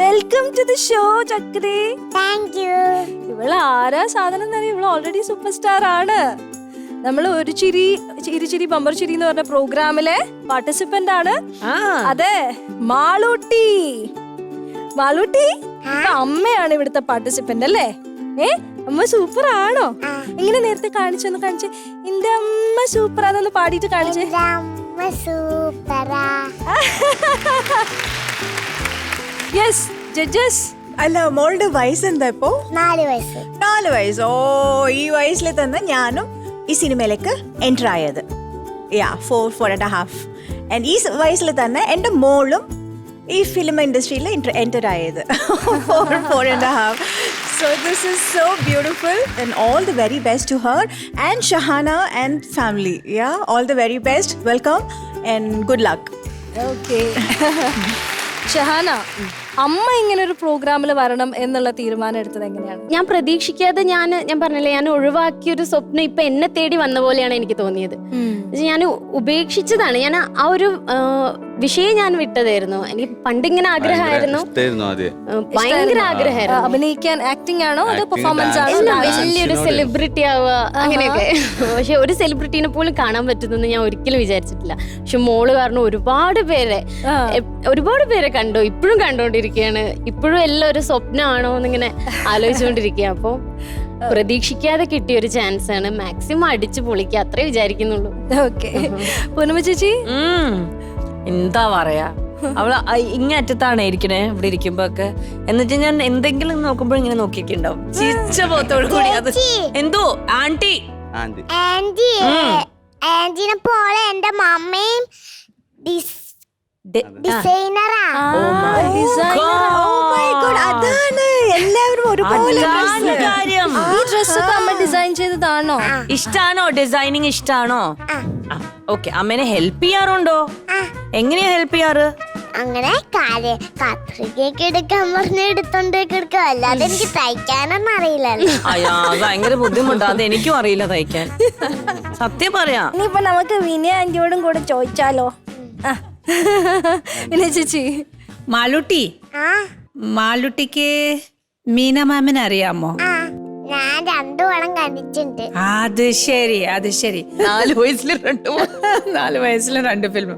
Welcome to the show Chakri. Thank you ഇവൾ ആരാ സാധനം എന്നറിയാം ഇവൾ ഓൾറെഡി സൂപ്പർ സ്റ്റാർ ആണ്. നമ്മൾ ഒരു ചിരി ചിരി ചിരി ബമ്പർ ചിരി എന്ന് പറഞ്ഞ പ്രോഗ്രാമിലെ പാർട്ടിസിപ്പന്റ് ആണ്. അതെ മാളൂട്ടി. മാളൂട്ടി അമ്മയാണ് ഇവിടുത്തെ പാർട്ടിസിപ്പന്റ് അല്ലേ? ഏ അമ്മ സൂപ്പർ ആണോ? ഇങ്ങനെ നേരത്തെ കാണിച്ചൊന്ന് കാണിച്ച്. എന്റെ അമ്മ സൂപ്പർ ആണെന്ന് പാടിയിട്ട് കാണിച്ചേ. സൂപ്പറാ യെസ് ജഡ്ജസ് അല്ല മോളുടെ വയസ്സ് എന്താ ഇപ്പോ? നാല് വയസ്സ്. നാല് വയസ്സ്. ഓ ഈ വയസ്സിൽ തന്നെ ഞാനും ഈ സിനിമയിലേക്ക് എന്റർ ആയത്. Yeah four four and half and ഈ വയസ്സിൽ തന്നെ എന്റെ മോളും ഈ ഫിലിം ഇൻഡസ്ട്രിയിൽ എന്റർ ആയത്. Four four and half so this is so beautiful and all the very best to her and Shahana and family yeah all the very best welcome and good luck okay Shahana അമ്മ ഇങ്ങനെ ഒരു പ്രോഗ്രാമിൽ വരണം എന്നുള്ള തീരുമാനം എടുത്തത് എങ്ങനെയാണ്? ഞാൻ പ്രതീക്ഷിക്കാതെ ഞാൻ ഞാൻ പറഞ്ഞില്ലേ ഞാൻ ഒഴിവാക്കിയ ഒരു സ്വപ്നം ഇപ്പൊ എന്നെ തേടി വന്ന പോലെയാണ് എനിക്ക് തോന്നിയത്. ഞാൻ ഉപേക്ഷിച്ചതാണ്. ഞാൻ ആ ഒരു വിഷയം ഞാൻ വിട്ടതായിരുന്നു. എനിക്ക് പണ്ട് പണ്ടിങ്ങനെ ആഗ്രഹമായിരുന്നു. ഭയങ്കര ആഗ്രഹമായിരുന്നു. അഭിനയിക്കാൻ ആക്ടിംഗ് ആണോ അതോ പെർഫോമൻസ് ആണോ? വലിയൊരു. സെലിബ്രിറ്റി ആവുക അങ്ങനെയൊക്കെ. പക്ഷെ ഒരു സെലിബ്രിറ്റീനെ പോലും കാണാൻ പറ്റുന്നെന്ന് ഞാൻ ഒരിക്കലും വിചാരിച്ചിട്ടില്ല. പക്ഷെ മോൾ കാരണം ഒരുപാട് പേരെ ഒരുപാട് പേരെ കണ്ടു. ഇപ്പോഴും കണ്ടോണ്ടിരിക്കുകയാണ് ഇപ്പോഴും എല്ലാം ഒരു സ്വപ്നമാണോ എന്നിങ്ങനെ ആലോചിച്ചുകൊണ്ടിരിക്കുക. അപ്പോൾ പ്രതീക്ഷിക്കാതെ കിട്ടിയ ഒരു ചാൻസ് ആണ് മാക്സിമം അടിച്ചു പൊളിക്കുക അത്രേ വിചാരിക്കുന്നുള്ളൂ. ഓക്കെ. ചേച്ചി? എന്താ പറയാ? അവൾ ഇങ്ങ അറ്റത്താണ് ഇരിക്കണേ ഇവിടെ ഇരിക്കുമ്പോ ഒക്കെ എന്നിട്ട് ഞാൻ എന്തെങ്കിലും നോക്കുമ്പോൾ ഇങ്ങനെ നോക്കിയൊക്കെ ഉണ്ടാവും. ചിരിച്ച പോത്തോട് കൂടി. അത് എന്തോ? ആന്റി ആന്റി ആന്റി ആന്റിനെ പോലെ എന്റെ മമ്മയും ഡിസൈനറാ അതാണ്. എല്ലാവരും ഒരുപോലെ കാര്യം. ഈ അമ്മ ഡിസൈൻ ചെയ്തതാണോ? ഇഷ്ടാണോ? ഡിസൈനിങ് ഇഷ്ടാണോ? ഓക്കെ അമ്മേനെ ഹെൽപ്പ് ചെയ്യാറുണ്ടോ? എങ്ങനെയാ ഹെൽപ്പ് ചെയ്യാറ്? അങ്ങനെ കത്രികയൊക്കെ എടുക്കാൻ പറഞ്ഞ് എടുത്തോണ്ടൊക്കെ എടുക്കും. അല്ലാതെ എനിക്ക് തയ്ക്കാനൊന്നും അറിയില്ലല്ലോ. അയ്യാ ഭയങ്കര ബുദ്ധിമുട്ടാ. അത് എനിക്കും അറിയില്ല തയ്ക്കാൻ. സത്യം പറയാ. ഇനിയിപ്പൊ നമുക്ക് വിനയ ആന്റിയോടും കൂടെ ചോദിച്ചാലോ? ആ. വിനയ ചേച്ചി മാളുട്ടി ആ. മാളുട്ടിക്ക് മീന മാമിനെ അറിയാമോ? ഞാൻ രണ്ടു വളം കണ്ടിട്ടുണ്ട്. അത് ശരി അത് ശരി. നാല് വയസ്സിൽ രണ്ടു നാല് വയസ്സിലെ രണ്ട് ഫിലിം.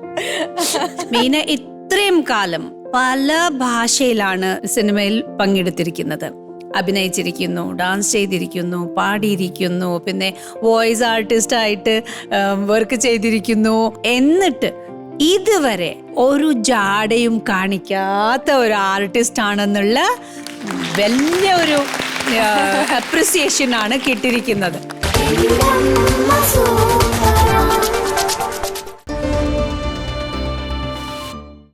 മീന ഇത്രയും കാലം പല ഭാഷയിലാണ് സിനിമയിൽ പങ്കെടുത്തിരിക്കുന്നത്. അഭിനയിച്ചിരിക്കുന്നു ഡാൻസ് ചെയ്തിരിക്കുന്നു പാടിയിരിക്കുന്നു പിന്നെ വോയിസ് ആർട്ടിസ്റ്റ് ആയിട്ട് വർക്ക് ചെയ്തിരിക്കുന്നു. എന്നിട്ട് ഇതുവരെ ഒരു ജാടയും കാണിക്കാത്ത ഒരു ആർട്ടിസ്റ്റ് ആണെന്നുള്ള വലിയ ഒരു അപ്രിസിയേഷൻ ആണ് കിട്ടിയിരിക്കുന്നത്.